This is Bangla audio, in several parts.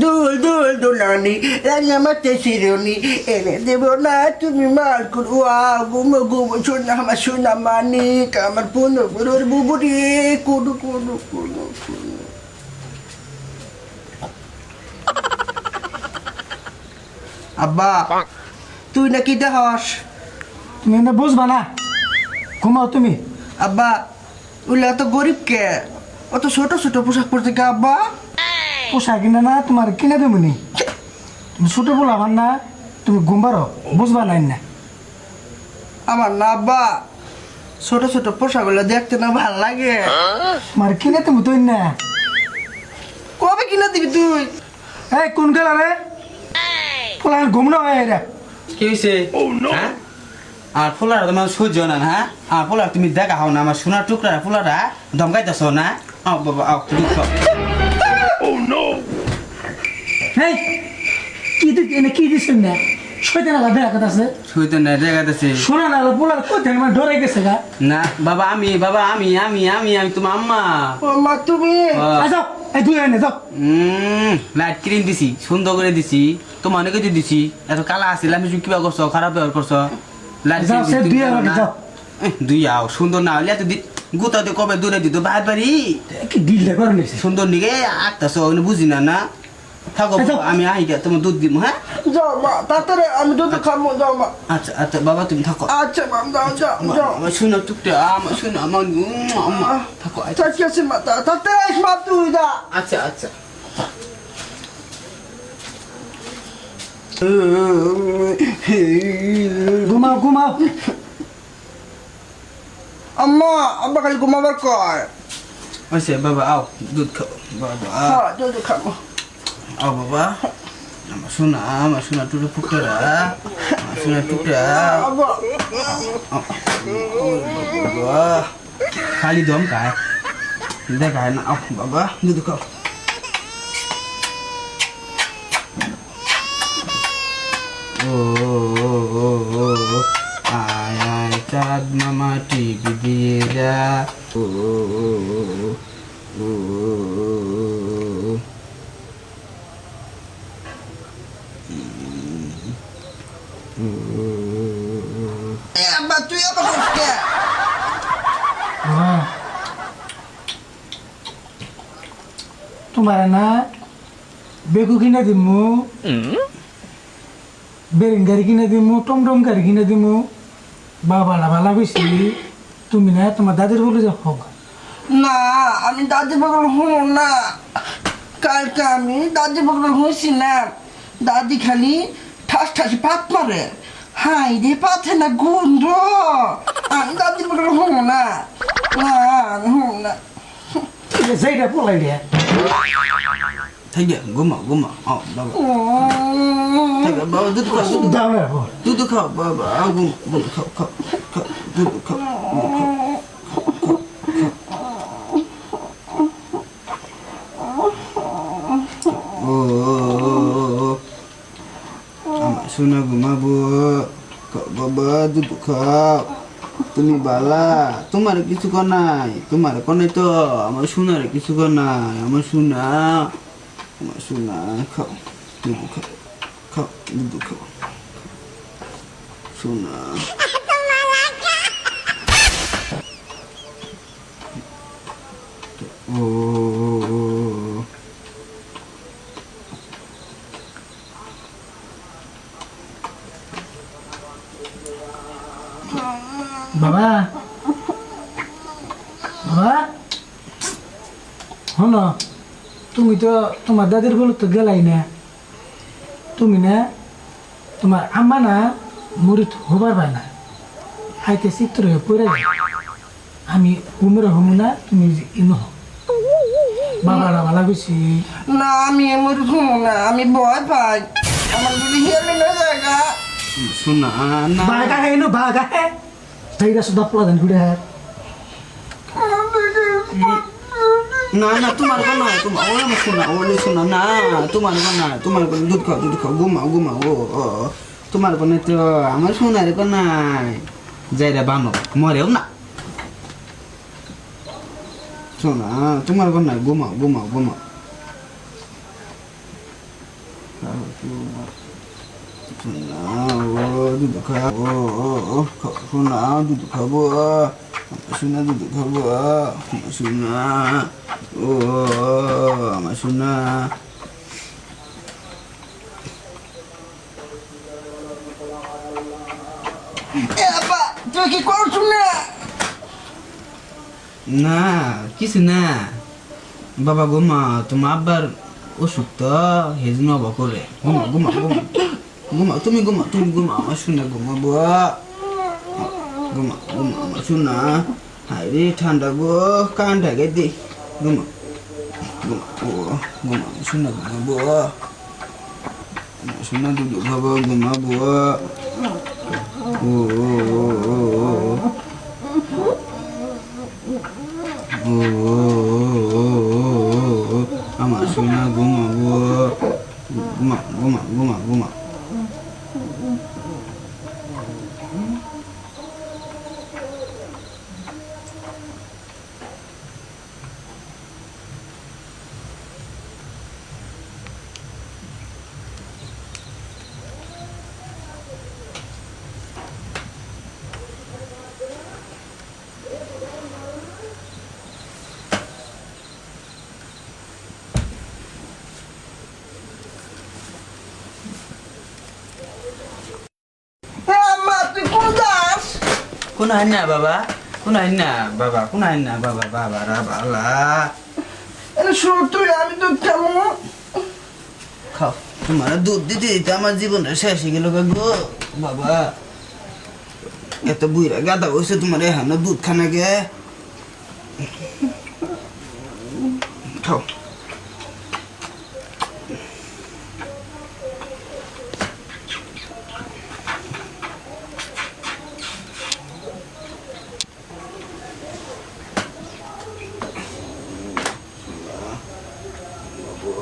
দুল দুল দুলানি রাঙামাতে শিরোনি এনে দেব না তুমি মার করু গুমো গুমো শোনা আমার সোনা মানিক আমার পুনো পুরোর বুবুরি কুডু কুডু কুডু কুডু আব্বা তুই নাকি দেহস তুমি না বুঝবা না ঘুমাও তুমি আব্বা উলে এত গরিব কে অত ছোট ছোট পোশাক পরতে কে আব্বা পোশাক কিনে না তোমার কিনে দেবো নি। তুমি ছোটো বলো আমার না তুমি ঘুমবারো বুঝবা নাই না। আমার না আব্বা ছোট ছোট পোশাকগুলো দেখতে না ভালো লাগে। তোমার কিনে তুমি তুই না। কবে কিনে দিবি তুই? এই কোন গেলা রে? পোলা ঘুম না হয় রে। কি হয়েছে হ্যাঁ? আর ফুলার তোমার সহ্য না না হ্যাঁ? আর ফুলার তুমি দেখা হও না আমার সোনার টুকরা ফুলারা ধমকাইতেছ না। আও বাবা আও দুঃখ এই কি তুই এনে কি দিছেন না? শয়তান আলা দেখা আছে? সইতে না দেখাতেছে শোনা না পোলার কই থেকে মানে ডরে গেছে গা? না বাবা আমি বাবা আমি আমি আমি আমি তোমার আম্মা। ও তুমি? আহ, এই দুই এনে যাও। লাইট ক্রিম দিছি সুন্দর করে দিছি। তোমার অনেকে দিছি। এত কালা আছিল আমি কিবা করছ? খারাপ ব্যবহার করছ? লাইট যাও, দুই আও সুন্দর না হলে এত দি গুতাতে কবে দূরে দিত বাইর বাড়ি? কি ডিলটা করে নিছে সুন্দর নিকে? আঁকতেছ বুঝি না না? থাকো আচ্ছা। আমি আহি গে তোমার দুধ দিব হ্যাঁ? যাও মা তাড়াতাড়ি আমি দুধ খাব যাও মা। আচ্ছা আচ্ছা বাবা তুমি থাকো। আচ্ছা মা যাও যাও আমার যাও। আমার শোনো টুকটা আমার শোনো আমার আমার থাকো আচ্ছা ঠিক আছে মা তাড়াতাড়ি আস মা তুই যা। আচ্ছা আচ্ছা। ঘুমাও ঘুমাও। আম্মা আব্বা খালি ঘুমাবার কয় আচ্ছা বাবা আও দুধ খাও বাবা হ্যাঁ দুধ খাব আও বাবা আমার শোনা আমার শোনা টুকটা ফুকটারা আমার শোনা টুকটা আব্বা বাবা খালি দম খায় দেখায় না আও বাবা দুধ খাও ও ও ও ও ও আয় আয় চাঁদ মামা টিভি দিয়ে যা। ও আব্বা তুই আবার কে? হ্যাঁ। তোমার না বেকু কিনে দিমু। বেরিং গাড়ি কিনে দিমু টমটম গাড়ি কিনে দিমু। বাবা লাভালা কইছি তুমি না তোমার দাদির বলে যে হোক না আমি দাদি বগল হব না। কালকে আমি দাদি বগল হয়েছি না দাদি খালি ঠাস ঠাস পাত মারে। হাই রে পাথে না গন্ধ আমি দাদি বগল হব না। না আমি হব না। সেইটা পোলাই রে 他眼光嘛，光嘛，哦，那个。বাবা দুধ খাও দুধ দাও বাবা আগুন দুধ খাও তুমি বালা তোমার কিছু নাই তোমার কনে তো আমার সোনার কিছু নাই আমার সোনা আমার সোনা খাও দুধ খাও। খাও দুধ খাও সোনা ও ও, ও, ও। বাবা বাবা হন তুমি তো তোমার দাদির বলে তো গেলাই না তুমি না তোমার আম্মা না মরিত হবার পায় না। হাইতে চিত্র হয়ে পড়ে যায়। আমি হুমরে হমু না তুমি ইনো হও। বাবারা ভালো গেছি না আমি এমন হুঁ না আমি ভয় পাই। আমার যদি হেলে না জায়গা সোনা না বাগা হে নো বাগা হে। তাইরা সুদা প্রধান ঘুরে। হ্যাঁ না না তোমার কোন নয় তোমার ওরে আমার শোনা ওরে শোনা না তোমার কোন নয় তোমার কোন দুধ খাও দুধ খাও ঘুমাও ঘুমাও ও ও তোমার কোন তো আমার সোনার কোন নাই যাই রে বানো মরেও না শোনা তোমার কোন নাই ঘুমাও ঘুমাও ঘুমাও সোনা ও দুধ খাব সোনা দুধ খাব আমার সোনা দুধ খাব আমার সোনা ও আমার সোনা তুই কি করছ না না কিছু না বাবা গোমা তোমার আব্বার অসুখ তো হেজন অবা করে ঘুমা ঘুমা ঘুমা ঘুমা তুমি ঘুমা তুমি ঘুমা আমার শুনে ঘুমাবো ঘুমা ঘুমা আমার শোনা হায় রে ঠান্ডা গো কানটাকে দে ঘুমা ঘুমা ও ঘুমা আমার শোনা ঘুমাবো আমার শোনা দুধ খাব ঘুমাবো ও ও ও ও ও ও আমার সোনা ঘুমাবো ঘুমা ঘুমা ঘুমা ঘুমা এ আম্মা তুই কোন যাস কোন আইন না বাবা কোন আইন না বাবা কোন আইন না বাবা বাবা রা বালা এনে শুরু তুই আমি তো কেমন খাও। তোমার দুধ দিতে দিতে আমার জীবনটা শেষ হয়ে গেল গো বাবা এত বুইরা গাদা হয়েছে তোমার এখানে দুধ খানা গে। খাও।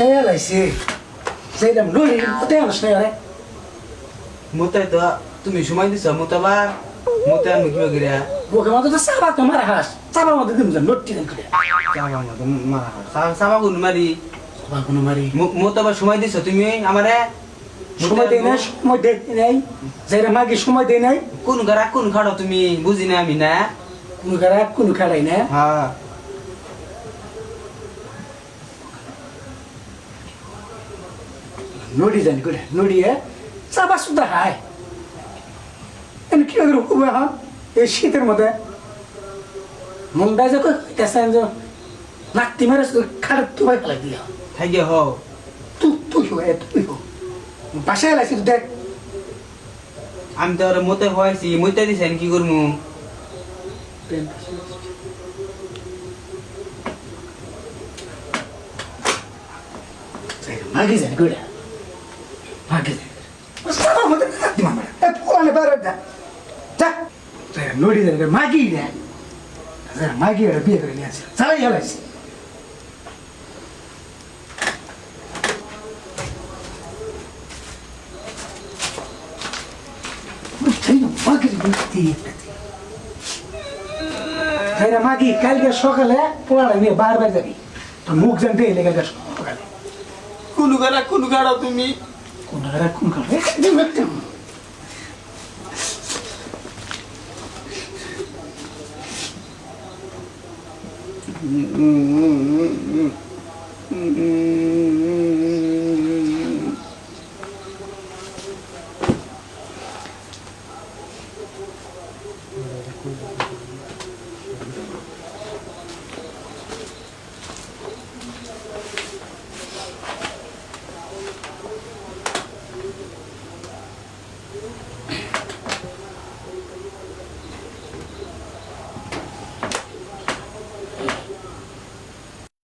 বাসায় আলাইছে সেইরকম নই কোথায় আনস না রে মোতাই তো তুমি সময় দিছ মোতাবা মোতাই আমি কিবা গিরা বুকে মতো তো চাবা তোমার হাস চাবার মধ্যে দিম যা নটি দেন করে চাবা মতো মারা চাবা গুন মারি চাবা কোনো মারি মোতাবা সময় দিছ তুমি আমারে সময় দেয় না সময় দেয় নাই যাইরা মাগে সময় দেয় নাই কোন গারা কোন খাড়ো তুমি বুঝি না আমি না কোনো খারাপ কোনো খারাই না হ্যাঁ নড়ি জানি করে নড়িয়ে চাবা সুদ্ধা হায় কি করে খুব হ্যাঁ এই শীতের মধ্যে মনটা যে কইতেছেন যে নাকতি মারে খারাপ তো ভাই ফেলাই দিয়া থাকি হও তুই তুই হো তুই হো বাসায় লাগছি তুই দেখ আমি তো ওরা মোতে হয়েছি মইতে দিছেন কি করমু মাগি জানি করে জানি সারা মধ্যে নাকতি মামা এ পুরানে বাইরে যা যা নড়ি জানি মাগি কালকে সকালে পড়া নিয়ে বারবার যাবি তোর মুখ জানতে এলে কালকে সকালে কোন গারা কোন গাড়ো তুমি কোন জায়গায় কোন কারণে Mm-hmm.